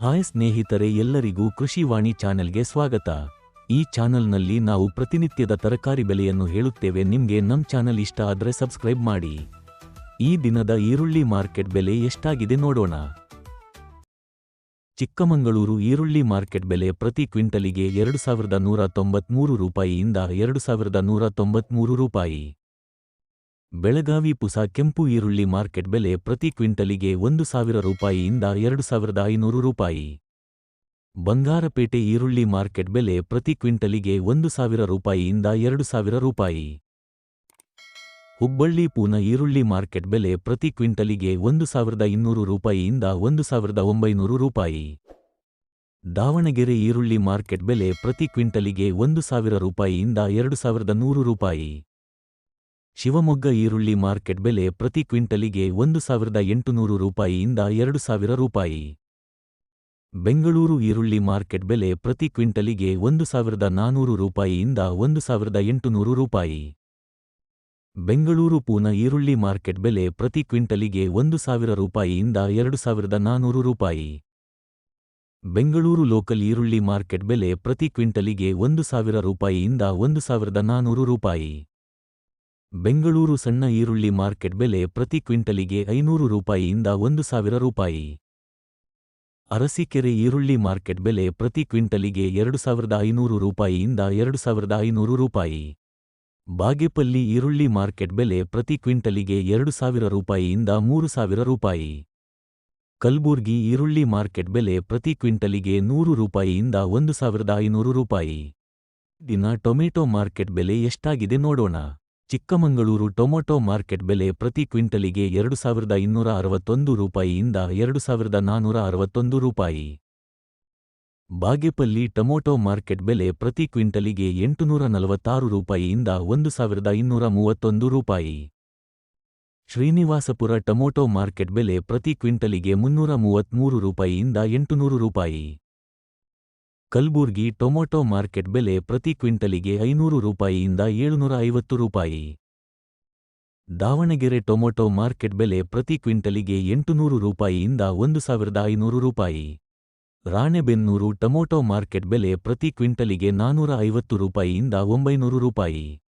Hi ಸ್ನೇಹಿತರೆ ಎಲ್ಲರಿಗೂ ಕೃಷಿವಾಣಿ ಚಾನೆಲ್ಗೆ ಸ್ವಾಗತ. ಈ ಚಾನೆಲ್ನಲ್ಲಿ ನಾವು ಪ್ರತಿನಿತ್ಯದ ತರಕಾರಿ ಬೆಲೆಯನ್ನು ಹೇಳುತ್ತೇವೆ. ನಿಮ್ಗೆ ನಮ್ ಚಾನೆಲ್ ಇಷ್ಟ ಆದ್ರೆ ಸಬ್ಸ್ಕ್ರೈಬ್ ಮಾಡಿ. ಈ ದಿನದ ಈರುಳ್ಳಿ ಮಾರ್ಕೆಟ್ ಬೆಲೆ ಎಷ್ಟಾಗಿದೆ ನೋಡೋಣ. ಚಿಕ್ಕಮಗಳೂರು ಈರುಳ್ಳಿ ಮಾರ್ಕೆಟ್ ಬೆಲೆ ಪ್ರತಿ ಕ್ವಿಂಟಲಿಗೆ ಎರಡು ಸಾವಿರದ ನೂರ ತೊಂಬತ್ಮೂರು ರೂಪಾಯಿಯಿಂದ ಎರಡು ಸಾವಿರದ ನೂರ ರೂಪಾಯಿ. ಬೆಳಗಾವಿ ಪುಸ ಕೆಂಪು ಈರುಳ್ಳಿ ಮಾರ್ಕೆಟ್ ಬೆಲೆ ಪ್ರತಿ ಕ್ವಿಂಟಲಿಗೆ ಒಂದು ಸಾವಿರ ರೂಪಾಯಿಯಿಂದ ಎರಡು ಸಾವಿರದ ಐನೂರು ರೂಪಾಯಿ. ಬಂಗಾರಪೇಟೆ ಈರುಳ್ಳಿ ಮಾರ್ಕೆಟ್ ಬೆಲೆ ಪ್ರತಿ ಕ್ವಿಂಟಲಿಗೆ ಒಂದು ಸಾವಿರ ರೂಪಾಯಿಯಿಂದ ಎರಡು ಸಾವಿರ ರೂಪಾಯಿ. ಹುಬ್ಬಳ್ಳಿ ಪೂನ ಈರುಳ್ಳಿ ಮಾರ್ಕೆಟ್ ಬೆಲೆ ಪ್ರತಿ ಕ್ವಿಂಟಲಿಗೆ ಒಂದು ಸಾವಿರದ ಇನ್ನೂರು ರೂಪಾಯಿಯಿಂದ ಒಂದು ಸಾವಿರದ ಒಂಬೈನೂರು ರೂಪಾಯಿ. ದಾವಣಗೆರೆ ಈರುಳ್ಳಿ ಮಾರ್ಕೆಟ್ ಬೆಲೆ ಪ್ರತಿ ಕ್ವಿಂಟಲಿಗೆ ಒಂದು ಸಾವಿರ ರೂಪಾಯಿಯಿಂದ ಎರಡು ಸಾವಿರದ ನೂರು ರೂಪಾಯಿ. ಶಿವಮೊಗ್ಗ ಈರುಳ್ಳಿ ಮಾರ್ಕೆಟ್ ಬೆಲೆ ಪ್ರತಿ ಕ್ವಿಂಟಲಿಗೆ ಒಂದು ಸಾವಿರದ ಎಂಟುನೂರು ರೂಪಾಯಿಯಿಂದ ಎರಡು ಸಾವಿರ ರೂಪಾಯಿ. ಬೆಂಗಳೂರು ಈರುಳ್ಳಿ ಮಾರ್ಕೆಟ್ ಬೆಲೆ ಪ್ರತಿ ಕ್ವಿಂಟಲಿಗೆ ಒಂದು ಸಾವಿರದ ನಾನೂರು ರೂಪಾಯಿಯಿಂದ ಒಂದು ಸಾವಿರದ ಎಂಟುನೂರು ರೂಪಾಯಿ. ಬೆಂಗಳೂರು ಪೂನ ಈರುಳ್ಳಿ ಮಾರ್ಕೆಟ್ ಬೆಲೆ ಪ್ರತಿ ಕ್ವಿಂಟಲಿಗೆ ಒಂದು ಸಾವಿರ ರೂಪಾಯಿಯಿಂದ ಎರಡು ಸಾವಿರದ ನಾನೂರು ರೂಪಾಯಿ. ಬೆಂಗಳೂರು ಲೋಕಲ್ ಈರುಳ್ಳಿ ಮಾರ್ಕೆಟ್ ಬೆಲೆ ಪ್ರತಿ ಕ್ವಿಂಟಲಿಗೆ ಒಂದು ಸಾವಿರ ರೂಪಾಯಿಯಿಂದ ಒಂದು ಸಾವಿರದ ನಾನೂರು ರೂಪಾಯಿ. ಬೆಂಗಳೂರು ಸಣ್ಣ ಈರುಳ್ಳಿ ಮಾರ್ಕೆಟ್ ಬೆಲೆ ಪ್ರತಿ ಕ್ವಿಂಟಲಿಗೆ ಐನೂರು ರೂಪಾಯಿಯಿಂದ ಒಂದು ಸಾವಿರ ರೂಪಾಯಿ. ಅರಸೀಕೆರೆ ಈರುಳ್ಳಿ ಮಾರ್ಕೆಟ್ ಬೆಲೆ ಪ್ರತಿ ಕ್ವಿಂಟಲಿಗೆ ಎರಡು ಸಾವಿರದ ಐನೂರು ರೂಪಾಯಿಯಿಂದ ಎರಡು ಸಾವಿರದ ಐನೂರು ರೂಪಾಯಿ. ಬಾಗೇಪಲ್ಲಿ ಈರುಳ್ಳಿ ಮಾರ್ಕೆಟ್ ಬೆಲೆ ಪ್ರತಿ ಕ್ವಿಂಟಲಿಗೆ ಎರಡು ಸಾವಿರ ರೂಪಾಯಿಯಿಂದ ಮೂರು ಸಾವಿರ ರೂಪಾಯಿ. ಕಲ್ಬುರ್ಗಿ ಈರುಳ್ಳಿ ಮಾರ್ಕೆಟ್ ಬೆಲೆ ಪ್ರತಿ ಕ್ವಿಂಟಲಿಗೆ ನೂರು ರೂಪಾಯಿಯಿಂದ ಒಂದು ಸಾವಿರದ ಐನೂರು ರೂಪಾಯಿ. ದಿನ ಟೊಮೆಟೊ ಮಾರ್ಕೆಟ್ ಬೆಲೆ ಎಷ್ಟಾಗಿದೆ ನೋಡೋಣ. ಚಿಕ್ಕಮಂಗಳೂರು ಟೊಮೊಟೊ ಮಾರ್ಕೆಟ್ ಬೆಲೆ ಪ್ರತಿ ಕ್ವಿಂಟಲಿಗೆ ಎರಡು ಸಾವಿರದ ಇನ್ನೂರ ಅರವತ್ತೊಂದು ರೂಪಾಯಿಯಿಂದ ಎರಡು ಸಾವಿರದ ನಾನೂರ ಅರವತ್ತೊಂದು ರೂಪಾಯಿ. ಬಾಗೇಪಲ್ಲಿ ಟೊಮೊಟೊ ಮಾರ್ಕೆಟ್ ಬೆಲೆ ಪ್ರತಿ ಕ್ವಿಂಟಲಿಗೆ ಎಂಟುನೂರ ನಲವತ್ತಾರು ರೂಪಾಯಿಯಿಂದ ಒಂದು ಸಾವಿರದ ಇನ್ನೂರ ಮೂವತ್ತೊಂದು ರೂಪಾಯಿ. ಶ್ರೀನಿವಾಸಪುರ ಟೊಮೊಟೊ ಮಾರ್ಕೆಟ್ ಬೆಲೆ ಪ್ರತಿ ಕ್ವಿಂಟಲಿಗೆ ಮುನ್ನೂರ ಮೂವತ್ಮೂರು ರೂಪಾಯಿಯಿಂದ ಎಂಟುನೂರು ರೂಪಾಯಿ. ಕಲ್ಬುರ್ಗಿ ಟೊಮೊಟೊ ಮಾರ್ಕೆಟ್ ಬೆಲೆ ಪ್ರತಿ ಕ್ವಿಂಟಲಿಗೆ ಐನೂರು ರೂಪಾಯಿಯಿಂದ ಏಳುನೂರ ಐವತ್ತು ರೂಪಾಯಿ. ದಾವಣಗೆರೆ ಟೊಮೊಟೊ ಮಾರ್ಕೆಟ್ ಬೆಲೆ ಪ್ರತಿ ಕ್ವಿಂಟಲಿಗೆ ಎಂಟುನೂರು ರೂಪಾಯಿಯಿಂದ ಒಂದು ಸಾವಿರದ ಐನೂರು ರೂಪಾಯಿ. ರಾಣೆಬೆನ್ನೂರು ಟೊಮೊಟೊ ಮಾರ್ಕೆಟ್ ಬೆಲೆ ಪ್ರತಿ ಕ್ವಿಂಟಲಿಗೆ ನಾನೂರ ಐವತ್ತು ರೂಪಾಯಿಯಿಂದ ಒಂಬೈನೂರು ರೂಪಾಯಿ.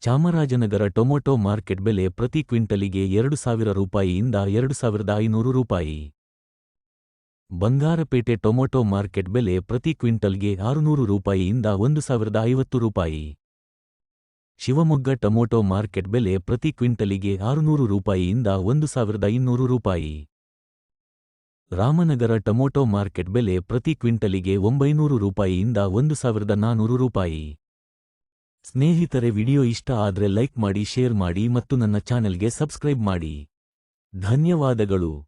ಚಾಮರಾಜನಗರ ಟೊಮೊಟೊ ಮಾರ್ಕೆಟ್ ಬೆಲೆ ಪ್ರತಿ ಕ್ವಿಂಟಲಿಗೆ ಎರಡು ಸಾವಿರ ರೂಪಾಯಿಯಿಂದ ಎರಡು ಸಾವಿರದ ಐನೂರು ರೂಪಾಯಿ. ಬಂಗಾರಪೇಟೆ ಟೊಮೊಟೊ ಮಾರ್ಕೆಟ್ ಬೆಲೆ ಪ್ರತಿ ಕ್ವಿಂಟಲ್ಗೆ ಆರುನೂರು ರೂಪಾಯಿಯಿಂದ ಒಂದು ಸಾವಿರದ ಐವತ್ತು ರೂಪಾಯಿ. ಶಿವಮೊಗ್ಗ ಟೊಮೊಟೊ ಮಾರ್ಕೆಟ್ ಬೆಲೆ ಪ್ರತಿ ಕ್ವಿಂಟಲಿಗೆ ಆರುನೂರು ರೂಪಾಯಿಯಿಂದ ಒಂದು ಸಾವಿರದ ಇನ್ನೂರು ರೂಪಾಯಿ. ರಾಮನಗರ ಟೊಮೊಟೊ ಮಾರ್ಕೆಟ್ ಬೆಲೆ ಪ್ರತಿ ಕ್ವಿಂಟಲಿಗೆ ಒಂಬೈನೂರು ರೂಪಾಯಿಯಿಂದ ಒಂದು ಸಾವಿರದ ನಾನೂರು ರೂಪಾಯಿ. ಸ್ನೇಹಿತರೆ, ವಿಡಿಯೋ ಇಷ್ಟ ಆದ್ರೆ ಲೈಕ್ ಮಾಡಿ, ಶೇರ್ ಮಾಡಿ ಮತ್ತು ನನ್ನ ಚಾನೆಲ್ಗೆ ಸಬ್ಸ್ಕ್ರೈಬ್ ಮಾಡಿ. ಧನ್ಯವಾದಗಳು.